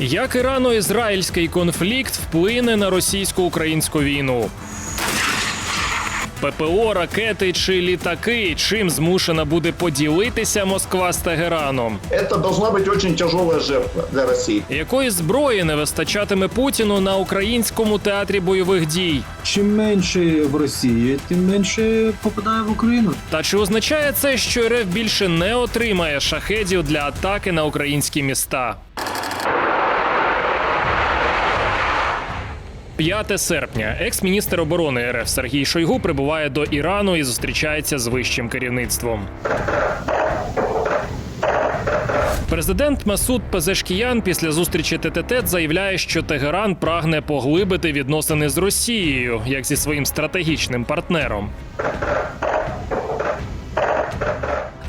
Як ірано-ізраїльський конфлікт вплине на російсько-українську війну? ППО, ракети чи літаки, чим змушена буде поділитися Москва з Тегераном? Это должна быть очень тяжелая жертва для России. Якої зброї не вистачатиме Путіну на українському театрі бойових дій? Чим менше в Росії, тим менше попадає в Україну. Та чи означає це, що РФ більше не отримає шахедів для атаки на українські міста? 5 серпня екс-міністр оборони РФ Сергій Шойгу прибуває до Ірану і зустрічається з вищим керівництвом. Президент Масуд Пезешкіян після зустрічі ТТТ заявляє, що Тегеран прагне поглибити відносини з Росією як зі своїм стратегічним партнером.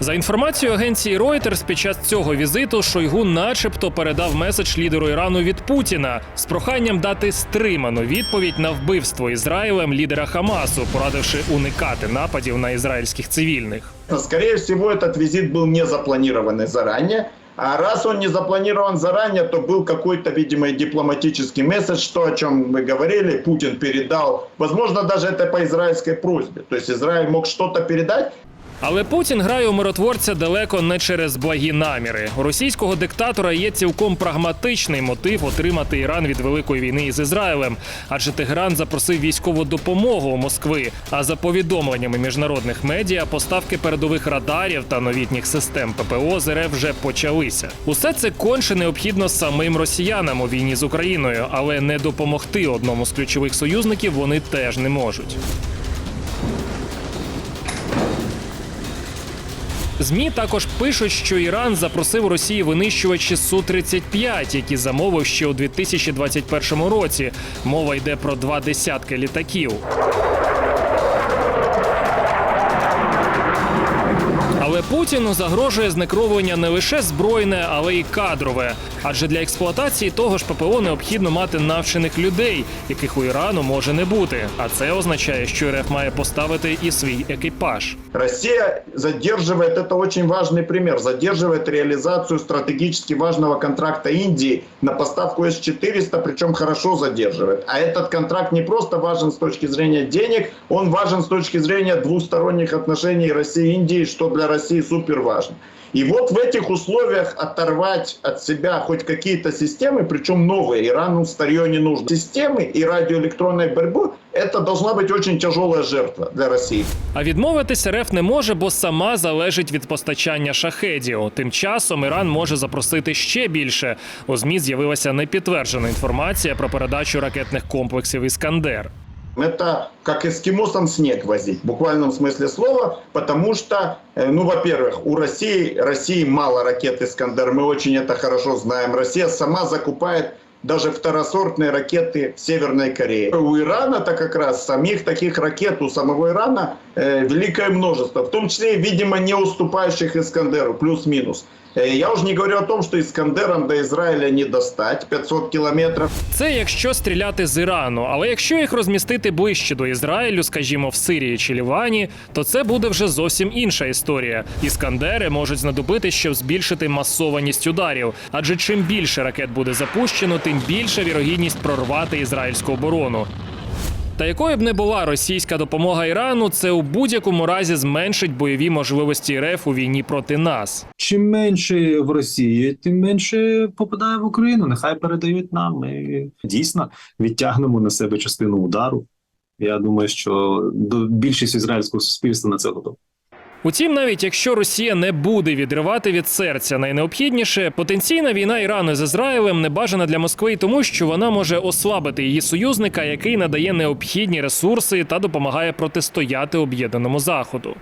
За інформацією агенції Reuters, під час цього візиту Шойгу начебто передав меседж лідеру Ірану від Путіна з проханням дати стриману відповідь на вбивство Ізраїлем лідера Хамасу, порадивши уникати нападів на ізраїльських цивільних. Скорее всего, этот визит был не запланированный заранее. А раз он не запланирован заранее, то был какой-то, видимо, и дипломатический месседж, то, о чем мы говорили, Путин передал. Возможно, даже это по израильской просьбе. То есть Израиль мог что-то передать, Але Путін грає у миротворця далеко не через благі наміри. У російського диктатора є цілком прагматичний мотив отримати Іран від великої війни із Ізраїлем, адже Тегеран запросив військову допомогу у Москви. А за повідомленнями міжнародних медіа, поставки передових радарів та новітніх систем ППО з РФ вже почалися. Усе це конче необхідно самим росіянам у війні з Україною, але не допомогти одному з ключових союзників вони теж не можуть. ЗМІ також пишуть, що Іран запросив Росії винищувачі Су-35, які замовив ще у 2021 році. Мова йде про два десятки літаків. Путіну загрожує знекровлення не лише збройне, але й кадрове. Адже для експлуатації того ж ППО необхідно мати навчених людей, яких у Ірану може не бути. А це означає, що РФ має поставити і свій екіпаж. Россия задерживает, это очень важный пример, задерживает реализацию стратегически важного контракта Индии на поставку С-400, причем хорошо задерживает. А этот контракт не просто важен с точки зрения денег, он важен с точки зрения двусторонних отношений России и Индии, что для России супер важно. И вот в этих условиях оторвать от себя хоть какие-то системы, причем новые, Ирану старье не нужно, системы и радиоэлектронной борьбы, это должна быть очень тяжелая жертва для России. А відмовитись РФ не може, бо сама залежить від постачання шахедів. Тим часом Іран може запросити ще більше. У змі з'явилася непідтверджена інформація про передачу ракетних комплексів Іскандер. Это как эскимосам снег возить, в буквальном смысле слова, потому что, э, ну, во-первых, у России, России мало ракет «Искандер», мы очень это хорошо знаем. Россия сама закупает даже второсортные ракеты в Северной Корее. У Ирана-то как раз самих таких ракет у самого Ирана э, великое множество, в том числе, видимо, не уступающих «Искандеру», плюс-минус. Э, Я уже не говорю о том, что «Искандером» до Израиля не достать, 500 километров. Це якщо стріляти з Ірану, але якщо їх розмістити ближче до Ізраїлю, скажімо, в Сирії чи Лівані, то це буде вже зовсім інша історія. Іскандери можуть знадобити, щоб збільшити масованість ударів. Адже чим більше ракет буде запущено, тим більша вірогідність прорвати ізраїльську оборону. Та якою б не була російська допомога Ірану, це у будь-якому разі зменшить бойові можливості РФ у війні проти нас. Чим менше в Росії, тим менше попадає в Україну. Нехай передають нам. Ми дійсно відтягнемо на себе частину удару. Я думаю, що до більшість ізраїльського суспільства на це готова. Утім, навіть якщо Росія не буде відривати від серця найнеобхідніше, потенційна війна Ірану з Ізраїлем не бажана для Москви, тому що вона може ослабити її союзника, який надає необхідні ресурси та допомагає протистояти об'єднаному заходу.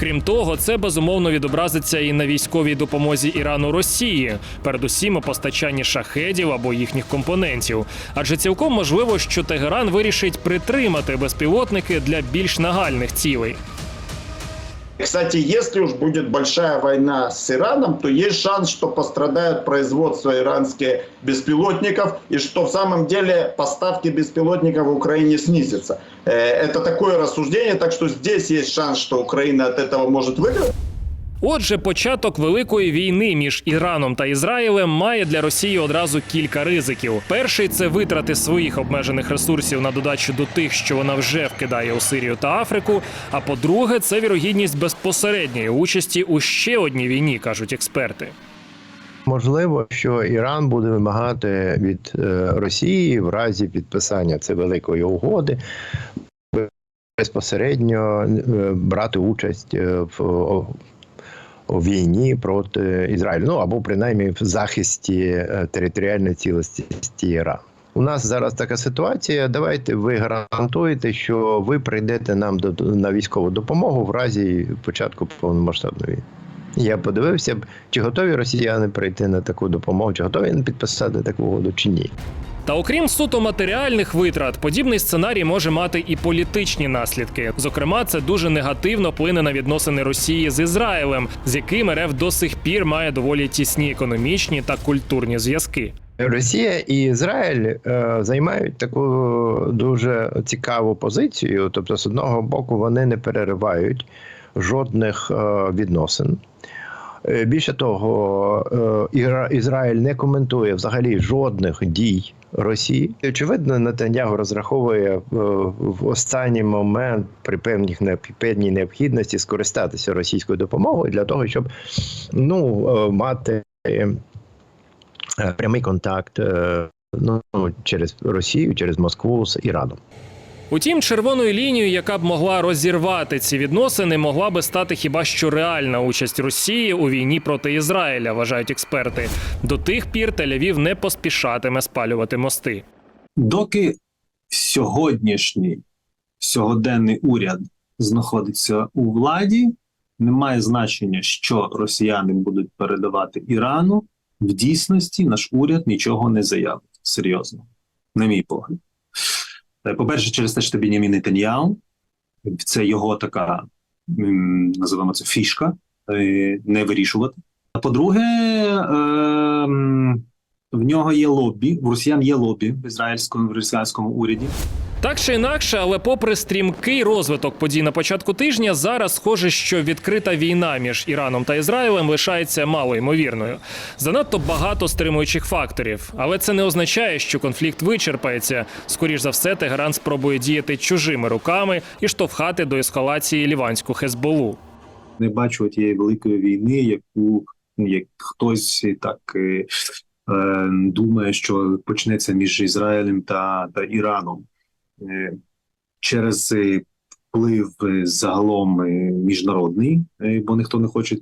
Крім того, це безумовно відобразиться і на військовій допомозі Ірану Росії, передусім у постачанні шахедів або їхніх компонентів. Адже цілком можливо, що Тегеран вирішить притримати безпілотники для більш нагальних цілей. Кстати, если уж будет большая война с Ираном, то есть шанс, что пострадает производство иранских беспилотников и что в самом деле поставки беспилотников в Украине снизятся. Э, Это такое рассуждение, так что здесь есть шанс, что Украина от этого может выиграть. Отже, початок великої війни між Іраном та Ізраїлем має для Росії одразу кілька ризиків. Перший це витрати своїх обмежених ресурсів на додачу до тих, що вона вже вкидає у Сирію та Африку. А по-друге, це вірогідність безпосередньої участі у ще одній війні, кажуть експерти. Можливо, що Іран буде вимагати від е, Росії в разі підписання цієї великої угоди безпосередньо е, брати участь е, в війні проти Ізраїлю, ну або принаймні в захисті е, територіальної цілісності Ірану. У нас зараз така ситуація. Давайте ви гарантуєте, що ви прийдете нам до на військову допомогу в разі початку повномасштабної війни. Я подивився б, чи готові росіяни прийти на таку допомогу, чи готові вони підписати таку угоду, чи ні. Та окрім суто матеріальних витрат, подібний сценарій може мати і політичні наслідки. Зокрема, це дуже негативно вплине на відносини Росії з Ізраїлем, з яким РФ до сих пір має доволі тісні економічні та культурні зв'язки. Росія і Ізраїль е, займають таку дуже цікаву позицію. Тобто, з одного боку, вони не переривають жодних е, відносин. Е, Більше того, е, Ізраїль не коментує взагалі жодних дій Росії. Очевидно, Нетаньягу розраховує е, в останній момент при певній певній необхідності скористатися російською допомогою для того, щоб ну, мати прямий контакт ну, через Росію, через Москву з Іраном. Утім, червоною лінією, яка б могла розірвати ці відносини, могла би стати хіба що реальна участь Росії у війні проти Ізраїля, вважають експерти. До тих пір Тель-Авів не поспішатиме спалювати мости. Доки сьогоднішній сьогоденний уряд знаходиться у владі, немає значення, що росіяни будуть передавати Ірану. В дійсності наш уряд нічого не заявить серйозно, на мій погляд. Е, По-перше, через те, що Бінямін Нетаньял, це його така, називаємо це фішка, е, не вирішувати. А по-друге, ем, в нього є лобі, в росіян є лобі в ізраїльському в ізраїльському уряді. Так чи інакше, але попри стрімкий розвиток подій на початку тижня, зараз схоже, що відкрита війна між Іраном та Ізраїлем лишається мало ймовірною. Занадто багато стримуючих факторів, але це не означає, що конфлікт вичерпається. Скоріш за все, Тегеран спробує діяти чужими руками і штовхати до ескалації ліванську Хезболу. Не бачу тієї великої війни, яку як хтось так е, е, думає, що почнеться між Ізраїлем та, та Іраном через е, вплив е, загалом е, міжнародний, бо ніхто не хоче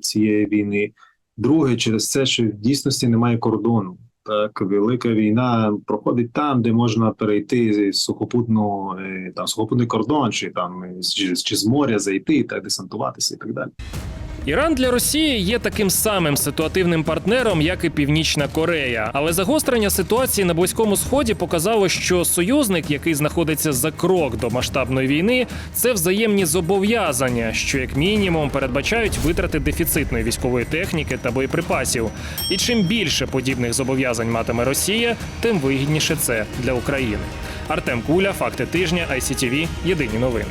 цієї війни. Друге, через це, що в дійсності немає кордону. Так, велика війна проходить там, де можна перейти сухопутну там сухопутний кордон, чи там чи, чи з моря зайти та десантуватися, і так далі. Іран для Росії є таким самим ситуативним партнером, як і Північна Корея. Але загострення ситуації на близькому сході показало, що союзник, який знаходиться за крок до масштабної війни, це взаємні зобов'язання, що як мінімум передбачають витрати дефіцитної військової техніки та боєприпасів. І чим більше подібних зобов'язань матиме Росія, тим вигідніше це для України. Артем Куля, факти тижня, ICTV, Єдині новини.